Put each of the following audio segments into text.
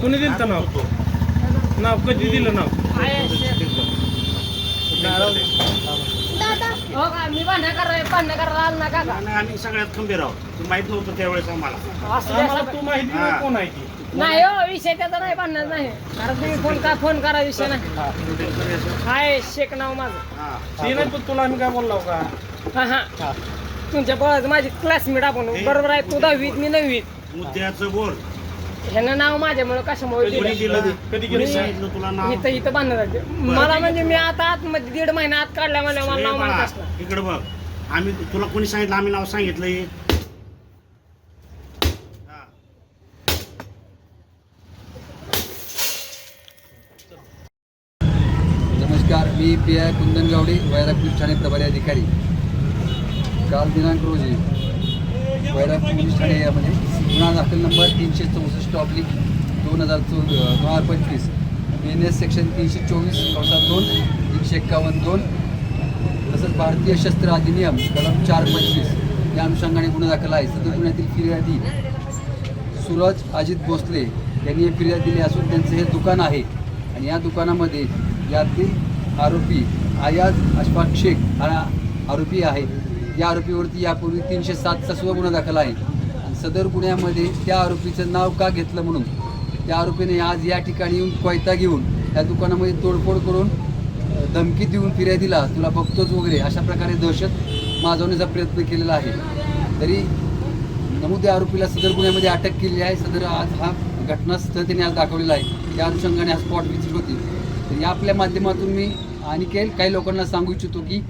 कोणी दिलं तर नाव? नाव कधी दिलं नाव? हो का? मी भांडण करायला भांडण करायला आलो ना काका आणि आम्ही सगळ्यात खंबीर आहोत तू माहीत नव्हतं त्यावेळेस आम्हाला. असं आम्हाला. तू माहिती हा. नाही कोण आहे ती? नाही हो विषय त्याचा नाही भांडण नाही. कारण तुम्ही फोन का फोन करा विषय नाही. हाय शेख नाव माझं. हा. ती नाही पण तुला आम्ही काय बोललो का? हा हा. तुमच्या बळ माझी क्लासमेट आपण बरोबर आहे तू दहावीत मी नववीत. मुद्द्याचं बोल. ह्यानं नाव माझ्यामुळे कशामुळे दिलं? कधी गेली? सांगितलं तुला नाव? इथं इथं बांधणं झालं मला म्हणजे मी आता आतमध्ये दीड महिना आत काढल्या मला मला नाव माहीत असलं इकडं बघ. आम्ही तुला कोणी सांगितलं? आम्ही नाव सांगितलंय. हा. नमस्कार मी P I कुंदनगावडे Vairag police Thane प्रभारी अधिकारी. काल दिनांक रोजी वैराग पोलीस ठाणे यामध्ये. गुन्हा दाखल नंबर तीनशे चौसष्ट ऑब्लिक दोन हजार चौ दोन हजार पंचवीस. एन एस सेक्शन तीनशे चोवीस कंसात दोन तीनशे एक्कावन्न दोन. तसंच भारतीय शस्त्र अधिनियम कलम चार पंचवीस. या अनुषंगाने गुन्हा दाखल आहे. सदर गुन्ह्यातील फिर्यादी सूरज अजित भोसले यांनी हे फिर्याद दिली असून त्यांचं हे दुकान आहे. आणि या दुकानामध्ये यातील आरोपी आयाज अशफाक शेख हा आरोपी आहे. या आरोपीवरती यापूर्वी तीनशे सातचा सुद्धा गुन्हा दाखल आहे. आणि सदर गुन्ह्यामध्ये त्या आरोपीचं नाव का घेतलं म्हणून त्या आरोपीने आज या ठिकाणी येऊन कोयता घेऊन या दुकानामध्ये तोडफोड करून धमकी देऊन फिर्यादीला तुला बघतोच वगैरे. अशा प्रकारे दहशत माजवण्याचा प्रयत्न केलेला आहे. तरी नमूद या आरोपीला सदर गुन्ह्यामध्ये अटक केली आहे. सदर आज हा घटनास्थळ त्यांनी आज दाखवलेला आहे. त्या अनुषंगाने हा स्पॉट विचित होती तर या आपल्या माध्यमातून मी आणि काही लोकांना सांगू इच्छितो की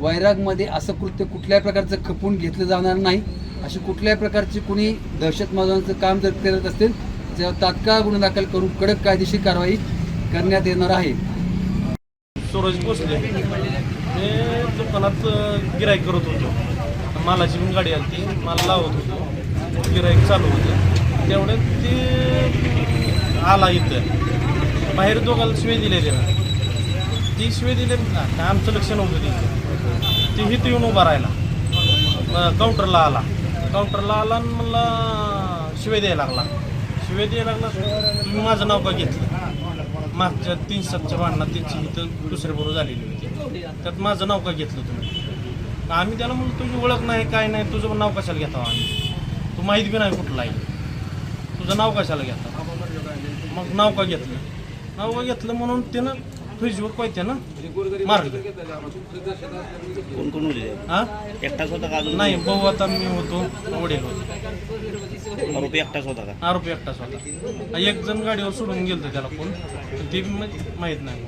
वैरागमध्ये असं कृत्य कुठल्याही प्रकारचं खपून घेतलं जाणार नाही. अशी कुठल्याही प्रकारची कुणी दहशतवादांचं काम जर करत असेल तर तात्काळ गुन्हा दाखल करून कडक कायदेशीर कारवाई करण्यात येणार आहे. सूरज भोसले ते दुकानात गिराईक करत होतो. मालाची पण गाडी आली ती माल लावत होतो. गिराईक चालू होतं. तेवढ्यात ते आला इथं. बाहेर दोघांना शिवे दिले त्यानं. ती शिवे दिले ना काय आमचं लक्ष नव्हतं तिथे ती इथं येऊन उभा राहिला. काउंटरला आला. काउंटरला आला आणि मला शिवे द्यायला लागला. शिवे द्यायला लागला तुम्ही माझं नाव का घेतलं? मागच्या तीन सातच्या भांडणात त्यांची इथं दुसऱ्या बरोबर झालेली होती. त्यात माझं नाव का घेतलं तुम्ही? आम्ही त्याला म्हणलं तुझी ओळख नाही काय नाही तुझं नाव कशाला घेता आम्ही? तू माहीत बी नाही कुठला आहे. तुझं नाव कशाला घेता मग नाव का घेतलं? नाव का घेतलं म्हणून त्यानं फ्रीजवर पाहिजे ना? मारलं कोण कोण होते? हा? एकटाच होता का अजून? नाही भाऊ आता मी होतो वडील होते. आरोपी एकटाच होता का? आरोपी एकटाच होता. एक जण गाडीवर सोडून गेलतो त्याला कोण? ते बी माहीत नाही.